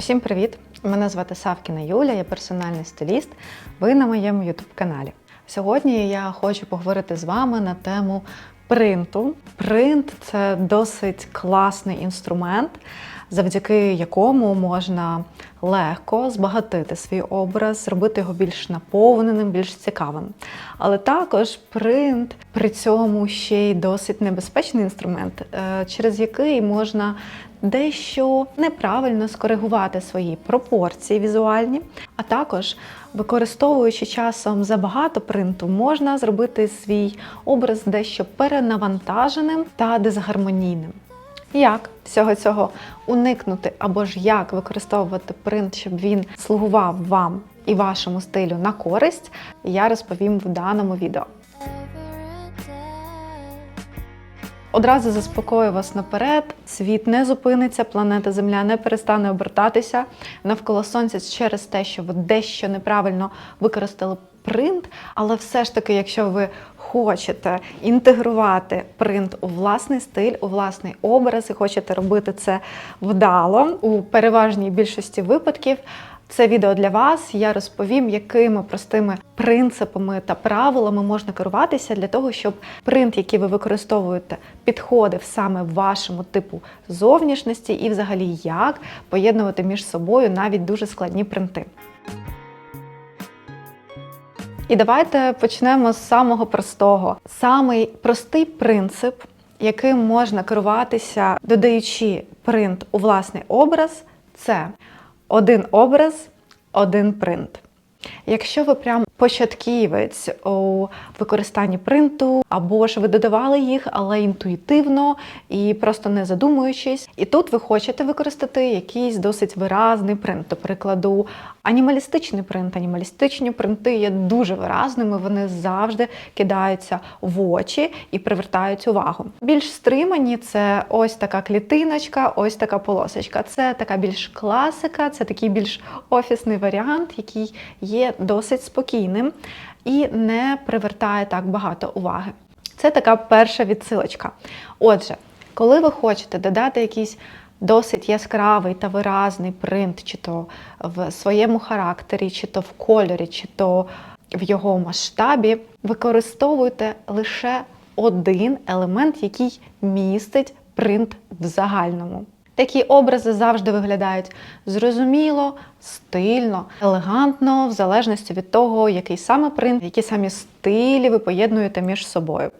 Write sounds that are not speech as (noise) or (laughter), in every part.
Усім привіт! Мене звати Савкіна Юля, я персональний стиліст. Ви на моєму youtube каналі. Сьогодні я хочу поговорити з вами на тему принту. Принт це досить класний інструмент, завдяки якому можна легко збагатити свій образ, зробити його більш наповненим, більш цікавим. Але також принт при цьому ще й досить небезпечний інструмент, е, через який можна дещо неправильно скоригувати свої пропорції візуальні, а також використовуючи часом забагато принту, можна зробити свій образ дещо перенавантаженим та дисгармонійним. Як всього цього уникнути або ж як використовувати принт, щоб він слугував вам і вашому стилю на користь, я розповім в даному відео. Одразу заспокою вас наперед, світ не зупиниться, планета Земля не перестане обертатися навколо сонця через те, що ви дещо неправильно використали принт. Але все ж таки, якщо ви хочете інтегрувати принт у власний стиль, у власний образ і хочете робити це вдало у переважній більшості випадків. Це відео для вас. Я розповім, якими простими принципами та правилами можна керуватися для того, щоб принт, який ви використовуєте, підходив саме вашому типу зовнішності, і взагалі як поєднувати між собою навіть дуже складні принти. І давайте почнемо з самого простого. Самий простий принцип, яким можна керуватися, додаючи принт у власний образ, це один образ, один принт. Якщо ви прям початківець у використанні принту, або ж ви додавали їх, але інтуїтивно і просто не задумуючись, і тут ви хочете використати якийсь досить виразний принт, до прикладу, анімалістичний принт. Анімалістичні принти є дуже виразними, вони завжди кидаються в очі і привертають увагу. Більш стримані це ось така клітиночка, ось така полосочка. Це така більш класика, це такий більш офісний варіант, який є досить спокійним і не привертає так багато уваги. Це така перша відсилочка. Отже, коли ви хочете додати якийсь досить яскравий та виразний принт, чи то в своєму характері, чи то в кольорі, чи то в його масштабі, використовуйте лише один елемент, який містить принт в загальному. Такі образи завжди виглядають зрозуміло, стильно, елегантно, в залежності від того, який саме принт, які самі стилі ви поєднуєте між собою.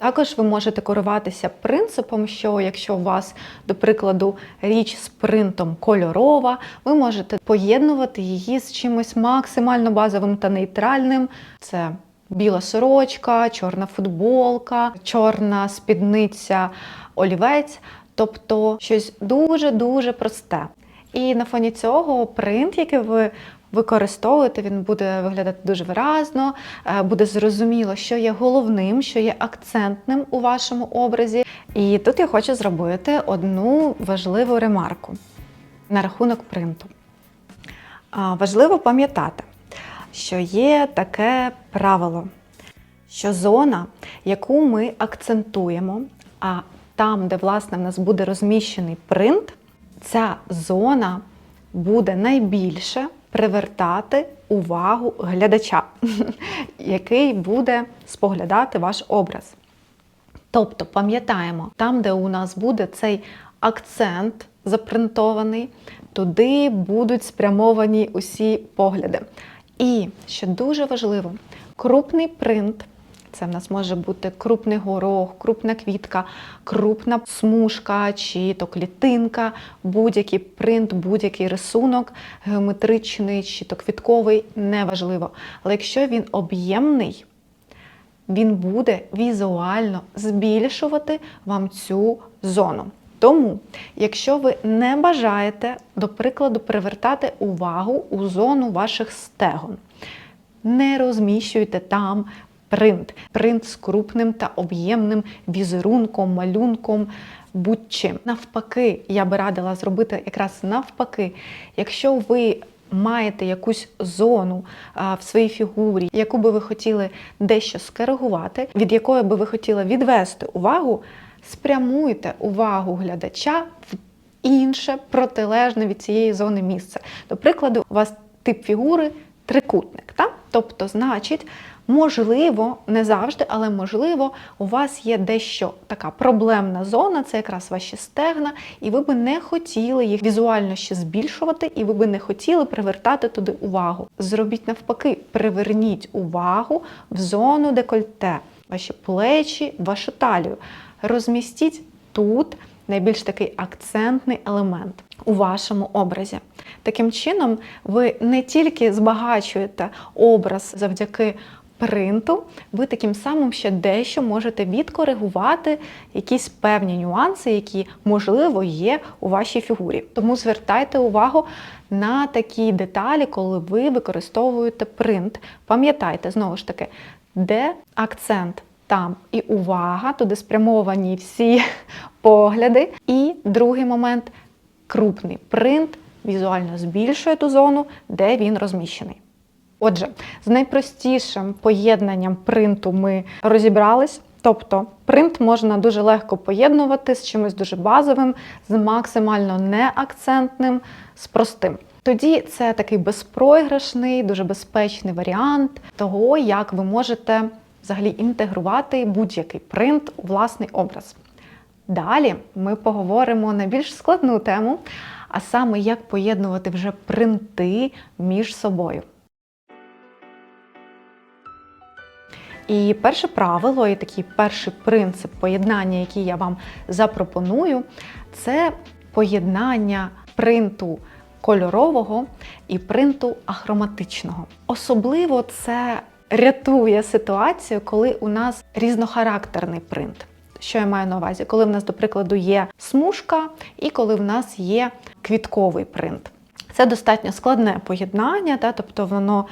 Також ви можете керуватися принципом, що якщо у вас, до прикладу, річ з принтом кольорова, ви можете поєднувати її з чимось максимально базовим та нейтральним. Це біла сорочка, чорна футболка, чорна спідниця, олівець, тобто щось дуже-дуже просте. І на фоні цього принт, який ви використовуєте, він буде виглядати дуже виразно, е, буде зрозуміло, що є головним, що є акцентним у вашому образі. І тут я хочу зробити одну важливу ремарку на рахунок принту. Важливо пам'ятати, що є таке правило, що зона, яку ми акцентуємо, а там, де власне в нас буде розміщений принт, ця зона буде найбільше привертати увагу глядача, (laughs) який буде споглядати ваш образ. Тобто, пам'ятаємо, там, де у нас буде цей акцент запринтований, туди будуть спрямовані усі погляди. І що дуже важливо, крупний принт. Це в нас може бути крупний горох, крупна квітка, крупна смужка чи то клітинка, будь-який принт, будь-який рисунок, геометричний чи то квітковий, неважливо. Але якщо він об'ємний, він буде візуально збільшувати вам цю зону. Тому, якщо ви не бажаєте, до прикладу, привертати увагу у зону ваших стегон, не розміщуйте там принт. Принт з крупним та об'ємним візерунком, малюнком, будь-чим. Навпаки, я би радила зробити якраз навпаки, якщо ви маєте якусь зону а, в своїй фігурі, яку би ви хотіли дещо скоригувати, від якої би ви хотіли відвести увагу, спрямуйте увагу глядача в інше протилежне від цієї зони місце. До прикладу, у вас тип фігури трикутник. Так? Тобто, значить, можливо, не завжди, але можливо, у вас є дещо така проблемна зона, це якраз ваші стегна, і ви би не хотіли їх візуально ще збільшувати, і ви би не хотіли привертати туди увагу. Зробіть навпаки, приверніть увагу в зону декольте, ваші плечі, вашу талію. Розмістіть тут найбільш такий акцентний елемент у вашому образі. Таким чином, ви не тільки збагачуєте образ завдяки принту, ви таким самим ще дещо можете відкоригувати якісь певні нюанси, які, можливо, є у вашій фігурі. Тому звертайте увагу на такі деталі, коли ви використовуєте принт. Пам'ятайте, знову ж таки, де акцент там і увага, туди спрямовані всі (laughs) погляди. І другий момент крупний принт візуально збільшує ту зону, де він розміщений. Отже, з найпростішим поєднанням принту ми розібрались. Тобто принт можна дуже легко поєднувати з чимось дуже базовим, з максимально неакцентним, з простим. Тоді це такий безпроіграшний, дуже безпечний варіант того, як ви можете взагалі інтегрувати будь-який принт у власний образ. Далі ми поговоримо на більш складну тему, а саме як поєднувати вже принти між собою. І перше правило, і такий перший принцип поєднання, який я вам запропоную, це поєднання принту кольорового і принту ахроматичного. Особливо це рятує ситуацію, коли у нас різнохарактерний принт. Що я маю на увазі? Коли в нас, до прикладу, є смужка і коли в нас є квітковий принт. Це достатньо складне поєднання, та, тобто воно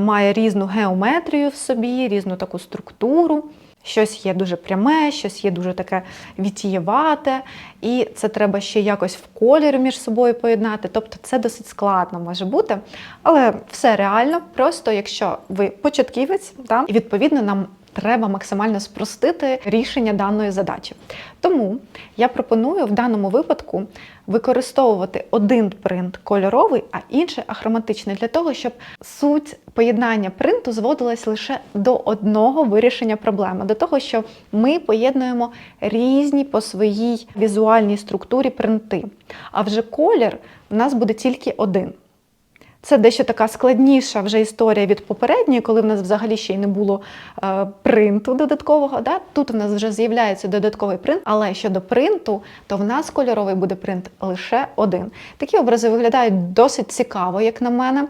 має різну геометрію в собі, різну таку структуру. Щось є дуже пряме, щось є дуже таке вітієвате, і це треба ще якось в кольорі між собою поєднати. Тобто це досить складно може бути. Але все реально, просто якщо ви початківець, та, і відповідно нам треба максимально спростити рішення даної задачі. Тому я пропоную в даному випадку використовувати один принт кольоровий, а інший ахроматичний, для того, щоб суть поєднання принту зводилась лише до одного вирішення проблеми, до того, що ми поєднуємо різні по своїй візуальній структурі принти. А вже колір у нас буде тільки один. Це дещо така складніша вже історія від попередньої, коли в нас взагалі ще й не було е, принту додаткового. Да? Тут у нас вже з'являється додатковий принт, але щодо принту, то в нас кольоровий буде принт лише один. Такі образи виглядають досить цікаво, як на мене.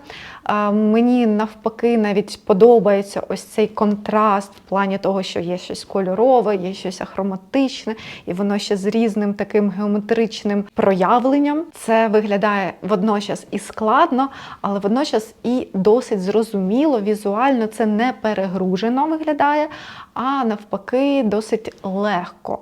Е, мені навпаки навіть подобається ось цей контраст в плані того, що є щось кольорове, є щось ахроматичне, і воно ще з різним таким геометричним проявленням. Це виглядає водночас і складно але водночас і досить зрозуміло, візуально це не перегружено виглядає, а навпаки, досить легко.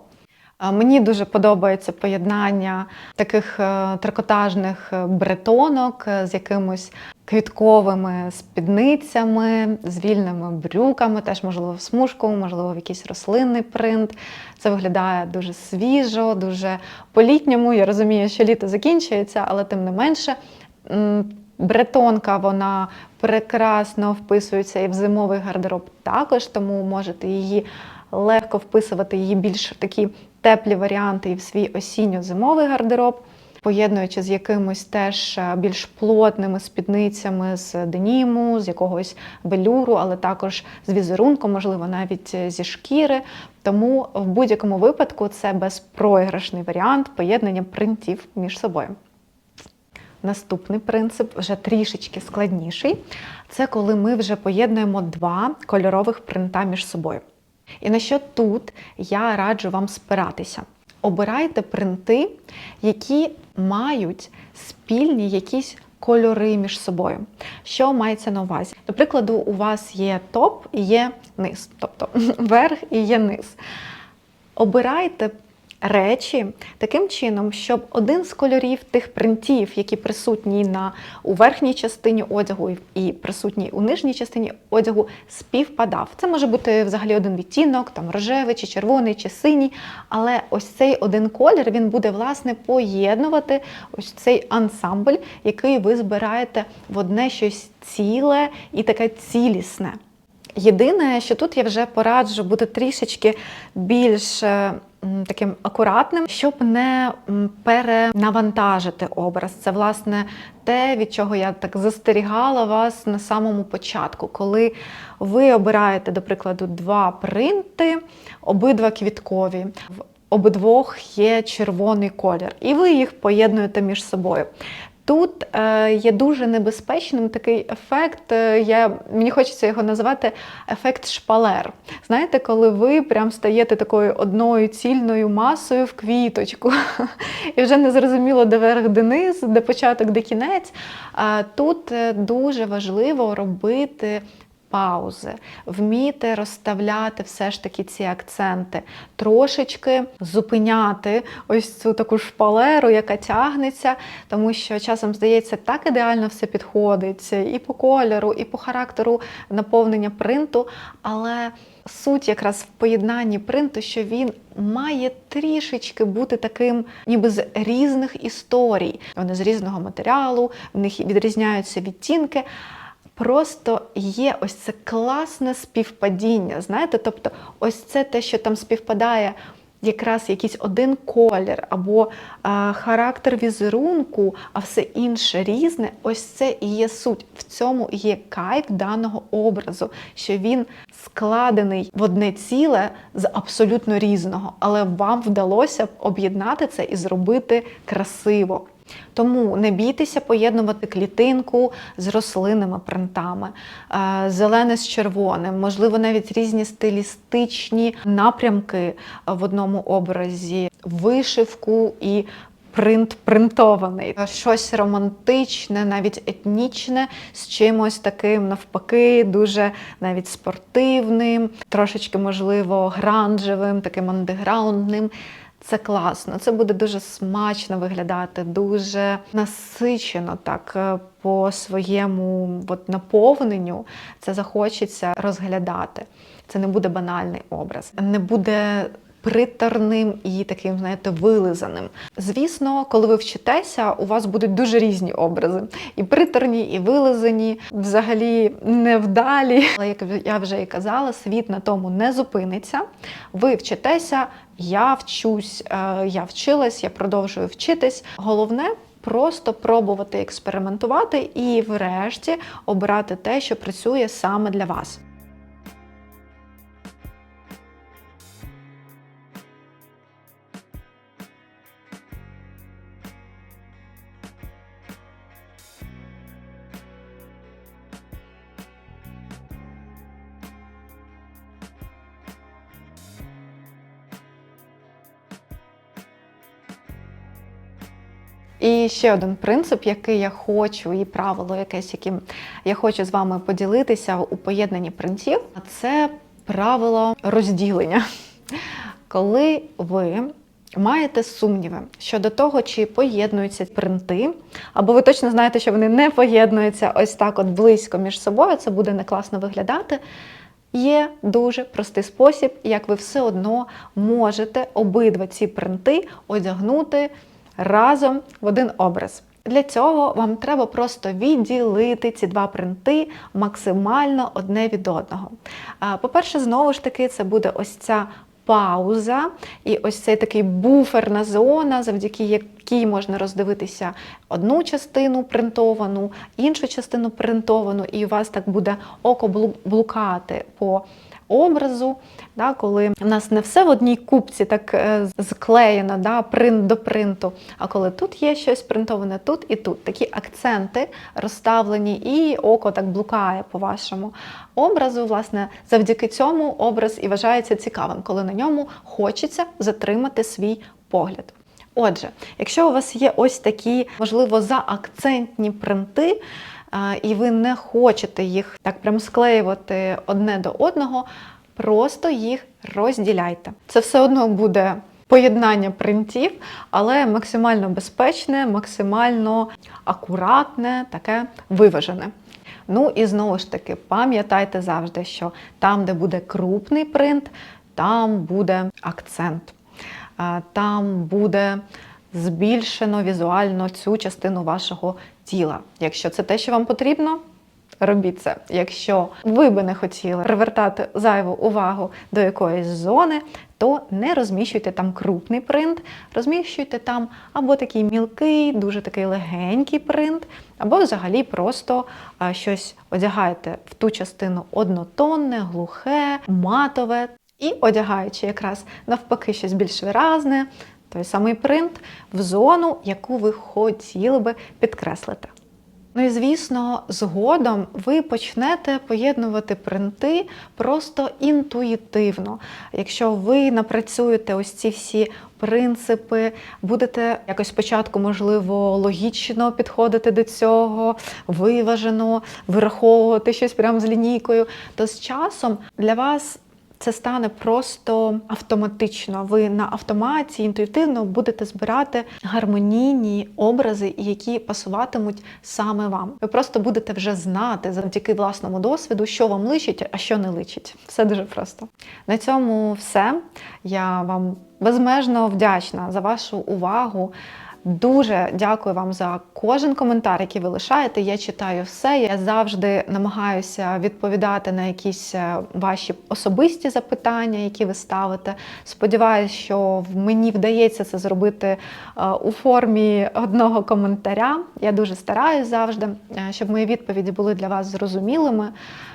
Мені дуже подобається поєднання таких е, трикотажних бретонок з якимось квітковими спідницями, з вільними брюками, теж, можливо, в смужку, можливо, в якийсь рослинний принт. Це виглядає дуже свіжо, дуже по-літньому. Я розумію, що літо закінчується, але тим не менше Бретонка вона прекрасно вписується і в зимовий гардероб також, тому можете її легко вписувати її більш такі теплі варіанти і в свій осінньо-зимовий гардероб, поєднуючи з якимось теж е, більш плотними спідницями з деніму, з якогось велюру, але також з візерунком, можливо, навіть зі шкіри. Тому в будь-якому випадку це безпроіграшний варіант поєднання принтів між собою. Наступний принцип вже трішечки складніший. Це коли ми вже поєднуємо два кольорових принта між собою. І на що тут я раджу вам спиратися. Обирайте принти, які мають спільні якісь кольори між собою. Що мається на увазі? До прикладу, у вас є топ і є низ, тобто (laughs) верх і є низ. Обирайте речі таким чином, щоб один з кольорів тих принтів, які присутні на у верхній частині одягу і- і присутній у нижній частині одягу, співпадав. Це може бути взагалі один відтінок, там рожевий, чи червоний, чи синій. Але ось цей один колір він буде власне поєднувати ось цей ансамбль, який ви збираєте в одне щось ціле і таке цілісне. Єдине, що тут я вже пораджу бути трішечки більш е, таким акуратним, щоб не перенавантажити образ. Це власне те, від чого я так застерігала вас на самому початку, коли ви обираєте, до прикладу, два принти, обидва квіткові. В обидвох є червоний колір, і ви їх поєднуєте між собою. Тут е, є дуже небезпечним такий ефект. е, Я, мені хочеться його називати ефект шпалер. Знаєте, коли ви прям стаєте такою одною цільною масою в квіточку, (laughs) і вже не зрозуміло, де верх, дениз, де початок, де кінець. Тут е, дуже важливо робити. Паузи, вміти розставляти все ж таки ці акценти, трошечки зупиняти ось цю таку шпалеру, яка тягнеться, тому що часом здається, так ідеально все підходить і по кольору, і по характеру наповнення принту. Але суть якраз в поєднанні принту, що він має трішечки бути таким, ніби з різних історій. Вони з різного матеріалу, в них відрізняються відтінки. Просто є ось це класне співпадіння. Знаєте, тобто, ось це те, що там співпадає. Якраз якийсь один колір або а, характер візерунку, а все інше різне, ось це і є суть. В цьому є кайф даного образу, що він складений в одне ціле з абсолютно різного, але вам вдалося об'єднати це і зробити красиво. Тому не бійтеся поєднувати клітинку з рослинними принтами, е, зелене з червоним, можливо, навіть різні стилістичні напрямки в одному образі, вишивку і. Принт принтований, щось романтичне, навіть етнічне, з чимось таким навпаки, дуже навіть спортивним, трошечки, можливо, гранжевим, таким андеграундним. Це класно, це буде дуже смачно виглядати, дуже насичено так е, по своєму от, наповненню. Це захочеться розглядати. Це не буде банальний образ, не буде приторним і таким, знаєте, вилизаним. Звісно, коли ви вчитеся, у вас будуть дуже різні образи. І приторні, і вилизані, взагалі невдалі. Але як я вже і казала, світ на тому не зупиниться. Ви вчитеся, я вчусь, е, я вчилась, я продовжую вчитись. Головне. Просто пробувати експериментувати і, врешті, обирати те, що працює саме для вас. І ще один принцип, який я хочу, і правило якесь, яким я хочу з вами поділитися у поєднанні принтів, це правило розділення. Коли ви маєте сумніви щодо того, чи поєднуються принти, або ви точно знаєте, що вони не поєднуються ось так от близько між собою, це буде не класно виглядати. Є дуже простий спосіб, як ви все одно можете обидва ці принти одягнути разом в один образ. Для цього вам треба просто відділити ці два принти максимально одне від одного. По-перше, знову ж таки, це буде ось ця пауза і ось цей такий буферна зона, завдяки якій можна роздивитися одну частину принтовану, іншу частину принтовану, і у вас так буде око блу- блукати по образу, да, коли в нас не все в одній купці так е, склеєно, да, принт до принту, а коли тут є щось принтоване, тут і тут. Такі акценти розставлені, і око так блукає по вашому образу. Власне, завдяки цьому образ і вважається цікавим, коли на ньому хочеться затримати свій погляд. Отже, якщо у вас є ось такі, можливо, заакцентні принти, і ви не хочете їх так прям склеювати одне до одного, просто їх розділяйте. Це все одно буде поєднання принтів, але максимально безпечне, максимально акуратне, таке виважене. Ну і знову ж таки, пам'ятайте завжди, що там, де буде крупний принт, там буде акцент, там буде збільшено візуально цю частину вашого тіла. Якщо це те, що вам потрібно, робіть це. Якщо ви би не хотіли привертати зайву увагу до якоїсь зони, то не розміщуйте там крупний принт, розміщуйте там або такий мілкий, дуже такий легенький принт, або взагалі просто щось одягаєте в ту частину однотонне, глухе, матове, і одягаючи якраз навпаки щось більш виразне, той самий принт в зону, яку ви хотіли би підкреслити. Ну і звісно, згодом ви почнете поєднувати принти просто інтуїтивно. Якщо ви напрацюєте ось ці всі принципи, будете якось спочатку, можливо, логічно підходити до цього, виважено, вираховувати щось прямо з лінійкою, то з часом для вас це стане просто автоматично. Ви на автоматі інтуїтивно будете збирати гармонійні образи, які пасуватимуть саме вам. Ви просто будете вже знати завдяки власному досвіду, що вам личить, а що не личить. Все дуже просто. На цьому все. Я вам безмежно вдячна за вашу увагу. Дуже дякую вам за кожен коментар, який ви лишаєте. Я читаю все. Я завжди намагаюся відповідати на якісь е, ваші особисті запитання, які ви ставите. Сподіваюсь, що мені вдається це зробити е, у формі одного коментаря. Я дуже стараюсь завжди, е, щоб мої відповіді були для вас зрозумілими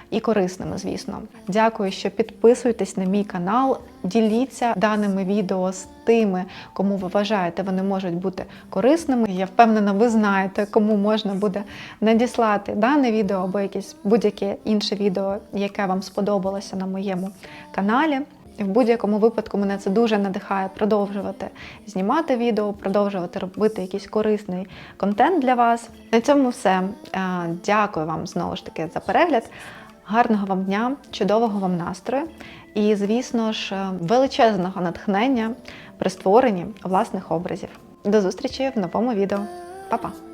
і корисними, звісно. Дякую, що підписуєтесь на мій канал, діліться даними відео з тими, кому ви вважаєте, вони можуть бути корисними. Я впевнена, ви знаєте, кому можна буде надіслати дане відео або якесь будь-яке інше відео, яке вам сподобалося на моєму каналі. В будь-якому випадку мене це дуже надихає продовжувати знімати відео, продовжувати робити якийсь корисний контент для вас. На цьому все. Е, Дякую вам знову ж таки за перегляд. Гарного вам дня, чудового вам настрою і, звісно ж, е, величезного натхнення при створенні власних образів. До зустрічі в новому відео. Па-па!